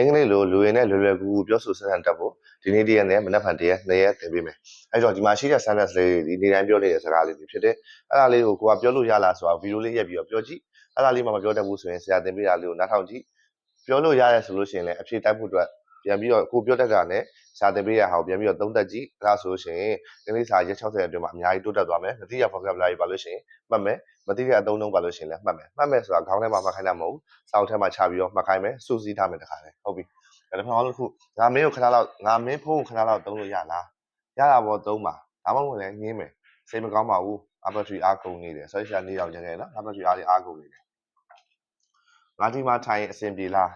အင်္ဂလိပ်လိုလူရင်နဲ့လွယ်လွယ်ကူကူပြောဆိုဆက်ဆံတတ်ဖို့ဒီနေ့တရက်နဲ့မနက်ဖြန်တရက်နှစ်ရက်သင်ပေးမယ်အဲ့တော့ဒီမှာရှိတဲ့ sentence လေးတွေဒီနေ့တိုင်းပြောနေတဲ့စကားလေးတွေဖြစ်တယ်အဲ့ဒါလေးကိုကိုကပြောလို့ရလားဆိုတာဗီဒီယိုလေးရိုက်ပြီးတော့ပြောကြည့်အဲ့ဒါလေးမှမပြောတတ်ဘူးဆိုရင်ဆရာသင်ပေးတာလေးကိုနားထောင်ကြည့်ပြောလို့ရတယ်ဆိုလို့ရှိရင်လည်းအဖြေတိုက်ဖို့အတွက်ပြန်ပြီးတော့ကိုပြောတတ်တာနဲ့ စာသင်ပေးရအောင်ပြန်ပြီးတော့သုံးသပ်ကြည့်အဲ့ဒါဆိုလို့ရှိရင်အင်္ဂလိပ်စာရက်60အတွင်းမှာအများကြီးတိုးတက်သွားမယ်မသိရ vocabulary ပါလို့ရှိရင်မှတ်မယ်မသိတဲ့အသုံးအနှုန်းပါလို့ရှိရင်လည်းမှတ်မယ်မှတ်မယ်ဆိုတာခေါင်းထဲမှာမှတ်ခိုင်းတာမဟုတ်ဘူးစာအုပ်ထဲမှာချပြီးတော့မှတ်ခိုင်းမယ်စူးစီးထားမယ်တခါလေဟုတ်ပြီဒါပေမဲ့ဟောလို့ခုငါမင်းကိုခဏလောက်ငါမင်းဖုန်းကိုခဏလောက်သုံးလို့ရလားရတာပေါ့သုံးပါဒါမှမဟုတ်လည်းငင်းမယ်စိတ်မကောင်းပါဘူးအဘက်ထရီအားကုန်နေတယ်ဆိုရှာနေအောင်ကျန်ခဲ့နော်အဘက်ထရီအားလေးအားကုန်နေတယ်ငါဒီမှာထိုင်အဆင်ပြေလား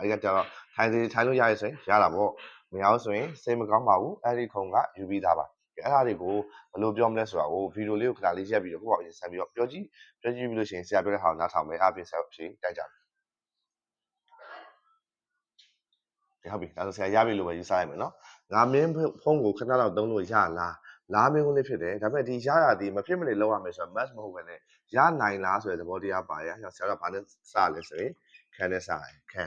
အဲ့ကကြတော့ထိုင်စီထိုင်လို့ရရဆိုရင်ရတာပေါ့ မရဘူးဆိုရင်စိတ်မကောင်းပါဘူးအဲ့ဒီခုံကယူပြီးသားပါအဲ့ဒါတွေကိုဘယ်လိုပြောမလဲဆိုတာကိုဗီဒီယိုလေးကိုခဏလေးရက်ပြီးတော့ကိုယ့်ဘာအရင်ဆက်ပြီးတော့ပြောကြည့်ပြောကြည့်ပြီးလို့ရှိရင်ဆရာပြောတဲ့ဟာကိုနားထောင်မယ်အပြင်ဆက်ဖြေတိုက်ကြမယ်ဟုတ်ပြီဒါဆိုဆရာရပြီလို့ပဲယူဆလိုက်မယ်နော်ငါမင်းဖုန်းကိုခဏလောက်သုံးလို့ရလားလားမင်းကုန်လေးဖြစ်တယ်ဒါပေမဲ့ဒီရတာဒီမဖြစ်မနေလောက်ရမယ်ဆိုတော့ match မဟုတ်ဘဲနဲ့ရနိုင်လားဆိုတဲ့သဘောတရားပါရဆရာကဘာနဲ့စလဲဆိုရင်ခံနဲ့စတယ်ခံ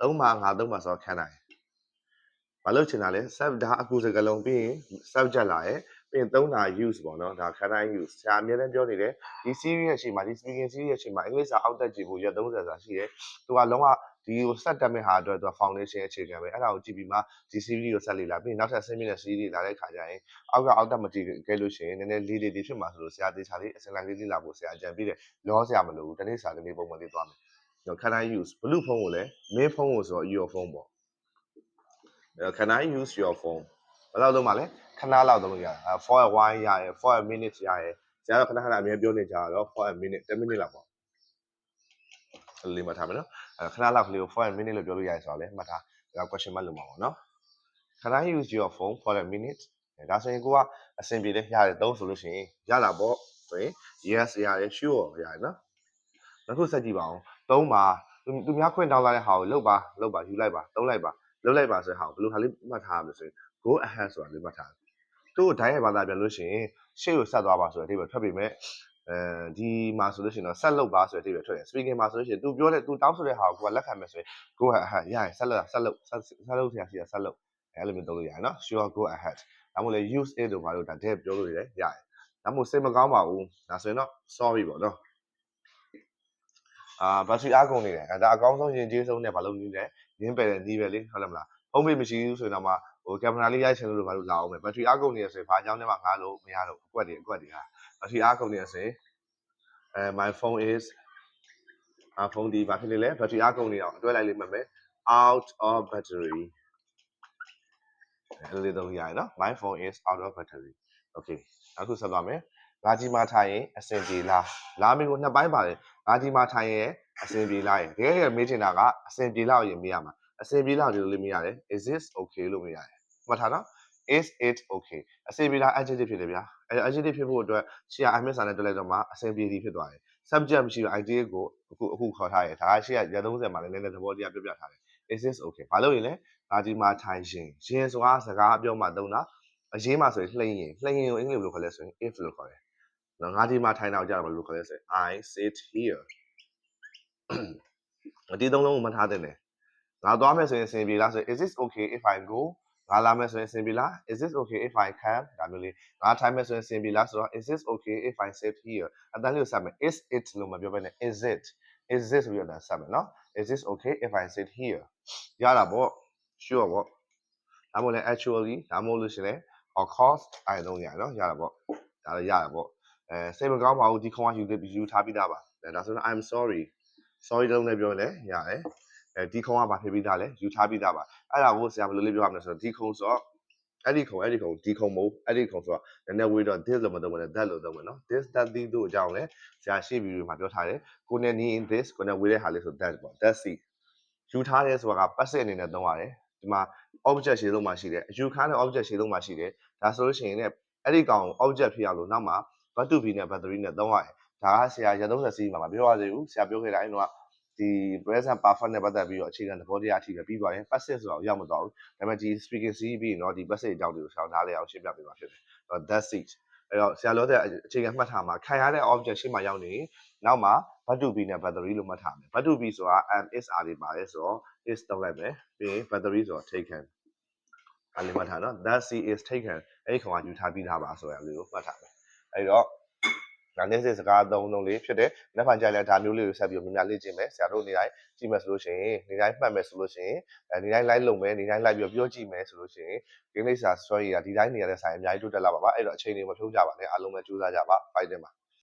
သုံးပါငါသုံးပါဆိုတော့ခံနိုင် ဘာလို့ချင်တာလဲ sub ဒါအကူစကလုံးပြီးရင် subject လာရဲ့ပြီးရင်သုံးတာ use ပေါ့နော်ဒါခံနိုင် use ဆရာအများနဲ့ပြောနေတယ်ဒီ series ရဲ့အချိန်မှာဒီ speaking series ရဲ့အချိန်မှာအင်္ဂလိပ်စာအောက်တက်ကြည့်ဖို့ရက်30စာရှိတယ်သူကလုံးဝဒီကိုဆက်တက်မဲ့ဟာအတွက်သူက foundation အခြေခံပဲအဲ့ဒါကိုကြည့်ပြီးမှဒီ series ကိုဆက်လေ့လာပြီးနောက်ထပ်ဆင်းမြင့်တဲ့ series လာတဲ့ခါကျရင်အောက်ကအောက်တက်မကြည့်ခဲ့လို့ရှိရင်နည်းနည်းလေးလေးလေးဖြစ်မှာဆိုလို့ဆရာတေချာလေးအစလိုက်လေးလေ့လာဖို့ဆရာအကြံပေးတယ်လောဆရာမလိုဘူးတနေ့စာတနေ့ပုံမှန်လေးသွားမယ်ကျွန်တော် can I use ဘလူးဖုန်းကိုလည်းမင်းဖုန်းကိုဆိုတော့ your phone ပေါ့အဲ့တော့ can I use your phone ဘယ်လောက်လုံးပါလဲခဏလောက်သုံးလို့ရတယ်အဲ for a while ရတယ် for a minute ရတယ်ဆရာကခဏခဏအမြဲပြောနေကြတော့ for a minute 10 minute လောက်ပေါ့အဲ့လေးမှတ်ထားမယ်နော်အဲခဏလောက်ကလေးကို for a minute လို့ပြောလို့ရတယ်ဆိုတော့လေမှတ်ထားဒါ question mark လို့မှာပေါ့နော် can I use your phone for a minute ဒါဆိုရင်ကိုကအဆင်ပြေတယ်ရတယ်သုံးဆိုလို့ရှိရင်ရတာပေါ့ဆိုရင် yes ရတယ် sure ရတယ်နော်နောက်ခုဆက်ကြည့်ပါအောင်သုံးပါသူသူများခွင့်တောင်းလာတဲ့ဟာကိုလုပ်ပါလုပ်ပါယူလိုက်ပါသုံးလိုက်ပါ လုပ်လိုက်ပါဆိုတဲ့ဟာကိုဘယ်လိုဟာလေးမှတ်ထားရမလဲဆိုရင် go ahead ဆိုတာလေးမှတ်ထားသူ့ကို direct ဘာသာပြန်လို့ရှိရင်ရှေ့ကိုဆက်သွားပါဆိုတဲ့အဓိပ္ပာယ်ထွက်ပြီမဲ့အဲဒီမှာဆိုလို့ရှိရင်တော့ဆက်လုပ်ပါဆိုတဲ့အဓိပ္ပာယ်ထွက်တယ် speaking မှာဆိုလို့ရှိရင် तू ပြောတဲ့ तू တောင်းဆိုတဲ့ဟာကိုကိုကလက်ခံမယ်ဆိုရင် go ahead ရရင်ဆက်လုပ်ဆက်လုပ်ဆက်လုပ်ဆရာရှိတာဆက်လုပ်အဲ့လိုမျိုးလုပ်လို့ရတယ်နော် sure go ahead ဒါမှမဟုတ်လေ use it တို့ဘာလို့ဒါတဲ့ပြောလို့ရတယ်ရတယ်ဒါမှမဟုတ်စိတ်မကောင်းပါဘူးဒါဆိုရင်တော့ sorry ပေါ့နော်အာဘတ်ထရီအားကုန်နေတယ်အဲဒါအကောင်းဆုံးရင်ကျေးဆုံးနဲ့ဘာလို့နည်းလဲ ရင်းပယ်တဲ့နီးပဲလေဟုတ်လားမလားဖုန်းမေးမရှိဘူးဆိုရင်တော့မှဟိုကင်မရာလေးရိုက်ချင်လို့ဘာလို့လာအောင်မယ်ဘတ်ထရီအားကုန်နေရဆိုရင်ဘာကြောင့်လဲမှငားလို့မရတော့အကွက်တွေအကွက်တွေဟာဘတ်ထရီအားကုန်နေရဆိုရင်အဲ my phone is အဖုန်းဒီဘာဖြစ်နေလဲဘတ်ထရီအားကုန်နေအောင်အတွဲလိုက်လိမ့်မယ် out of battery အဲ့လိုလေးတော့ရရနော် my phone is out of battery okay အခုဆက်သွားမယ် ငါကြီးမထိုင်ရင်အဆင်ပြေလားလာမင်းကိုနှစ်ပိုင်းပါတယ်ငါကြီးမထိုင်ရင်အဆင်ပြေလားရင်တကယ်ကြီးမေးချင်တာကအဆင်ပြေလားရင်မေးရမှာအဆင်ပြေလားဒီလိုလေးမေးရတယ် is this okay လို့မေးရတယ်မှတ်ထားနော် is it okay အဆင်ပြေလား adjective ဖြစ်တယ်ဗျာအဲ adjective ဖြစ်ဖို့အတွက်ရှေ့က IMS စာနဲ့တွက်လိုက်တော့မှအဆင်ပြေသည်ဖြစ်သွားတယ် subject မရှိတော့ idea ကိုအခုအခုခေါ်ထားရတယ်ဒါကရှေ့ကရ30မှာလည်းနည်းနည်းသဘောတရားပြပြထားတယ် is this okay ဘာလို့ရင်လဲငါဒီမှာထိုင်ရှင်ရှင်ဆိုတာစကားပြောမှသုံးတာအရေးမှဆိုရင်လှိမ့်ရင်လှိမ့်ရင်ကိုအင်္ဂလိပ်ဘယ်လိုခေါ်လဲဆိုရင် if လို့ခေါ်တယ် နော်ငါဒီမှာထိုင်တော့ကြာတယ်ဘယ်လိုခေါ်လဲဆိုရင် I sit here ဒီသုံးလုံးကိုမှတ်ထားတဲ့တယ်ငါသွားမယ်ဆိုရင်အဆင်ပြေလားဆိုရင် is this okay if I go ငါလာမယ်ဆိုရင်အဆင်ပြေလား is this okay if I can ဒါမျိုးလေးငါထိုင်မယ်ဆိုရင်အဆင်ပြေလားဆိုတော့ is this okay if I sit here အတန်းလေးကိုဆက်မယ် is it လို့မပြောဘဲနဲ့ is it is this ပြီးတော့ဆက်မယ်နော် is this okay if I sit here ရတာပေါ့ sure ပေါ့ဒါမှမဟုတ်လည်း actually ဒါမှမဟုတ်လို့ရှိရင် of course အဲ့လုံးရနော်ရတာပေါ့ဒါလည်းရတာပေါ့ အဲစိတ်မကောင်းပါဘူးဒီခေါင်းကယူယူထားပြီးသားပါဒါဆိုတော့ I'm sorry sorry လုံးနဲ့ပြောရင်လည်းရတယ်အဲဒီခုံကဘာဖြစ်ပြီးသားလဲယူထားပြီးသားပါအဲ့ဒါကိုဆရာဘယ်လိုလေးပြောရမလဲဆိုတော့ဒီခုံဆိုတော့အဲ့ဒီခုံအဲ့ဒီခုံဒီခုံမဟုတ်အဲ့ဒီခုံဆိုတော့နည်းနည်းဝေးတော့ this လို့မသုံးဘဲနဲ့ that လို့သုံးမယ်နော် this that these တို့အကြောင်းလဲဆရာရှေ့ဗီဒီယိုမှာပြောထားတယ်ကိုနဲ့ need in this ကိုနဲ့ဝေးတဲ့ဟာလေးဆို that ပေါ့ that see ယူထားတယ်ဆိုတာက passive အနေနဲ့သုံးရတယ်ဒီမှာ object ရှေ့လုံးမှာရှိတယ်အယူခံတဲ့ object ရှေ့လုံးမှာရှိတယ်ဒါဆိုလို့ရှိရင်လည်းအဲ့ဒီကောင် object ဖြစ်ရလို့နောက်မှာ verb to be နဲ့ battery နဲ့သုံးရတယ်ဒါကဆရာရ30စီးမှာမပြောရသေးဘူးဆရာပြောခဲ့တာအဲ့တော့ဒီ present perfect နဲ့ပတ်သက်ပြီးတော့အခြေခံသဘောတရားအထိပဲပြီးသွားတယ် passive ဆိုတော့ရောက်မသွားဘူးဒါပေမဲ့ဒီ speaking C ပြီးရင်တော့ဒီ passive အကြောင်းတွေကိုဆောင်းထားလေအောင်ရှင်းပြပေးပါဖြစ်တယ်အဲ့တော့ that's it အဲ့တော့ဆရာပြောတဲ့အခြေခံမှတ်ထားမှာခံရတဲ့ object ရှေ့မှာရောက်နေနောက်မှာ verb to be နဲ့ battery လို့မှတ်ထားမယ် verb to be ဆိုတာ am is are တွေပါတယ်ဆိုတော့ is တောက်လိုက်မယ်ပြီးရင် battery ဆိုတော့ taken အဲ့လေးမှတ်ထားနော် that c is taken အဲ့ဒီကောင်ကယူထားပြီးသားပါဆိုရလေးကိုမှတ်ထားမယ် အဲ့တော့ဒါနေ့စစ်စကားအသုံးအနှုန်းလေးဖြစ်တယ်။နောက်မှကြာလဲဒါမျိုးလေးကိုဆက်ပြီးတော့များများလေ့ကျင့်မယ်။ဆရာတို့နေတိုင်းကြည့်မယ်ဆိုလို့ရှိရင်နေတိုင်းမှတ်မယ်ဆိုလို့ရှိရင်အဲဒီတိုင်း live လုပ်မယ်နေတိုင်း live ပြီးတော့ပြောကြည့်မယ်ဆိုလို့ရှိရင်ဒီနေ့စာ story ကဒီတိုင်းနေရတဲ့ဆိုင်အများကြီးတိုးတက်လာပါပါ။အဲ့တော့အချိန်တွေမဖြုံးကြပါနဲ့အားလုံးပဲကြိုးစားကြပါ။ fight တင်ပါ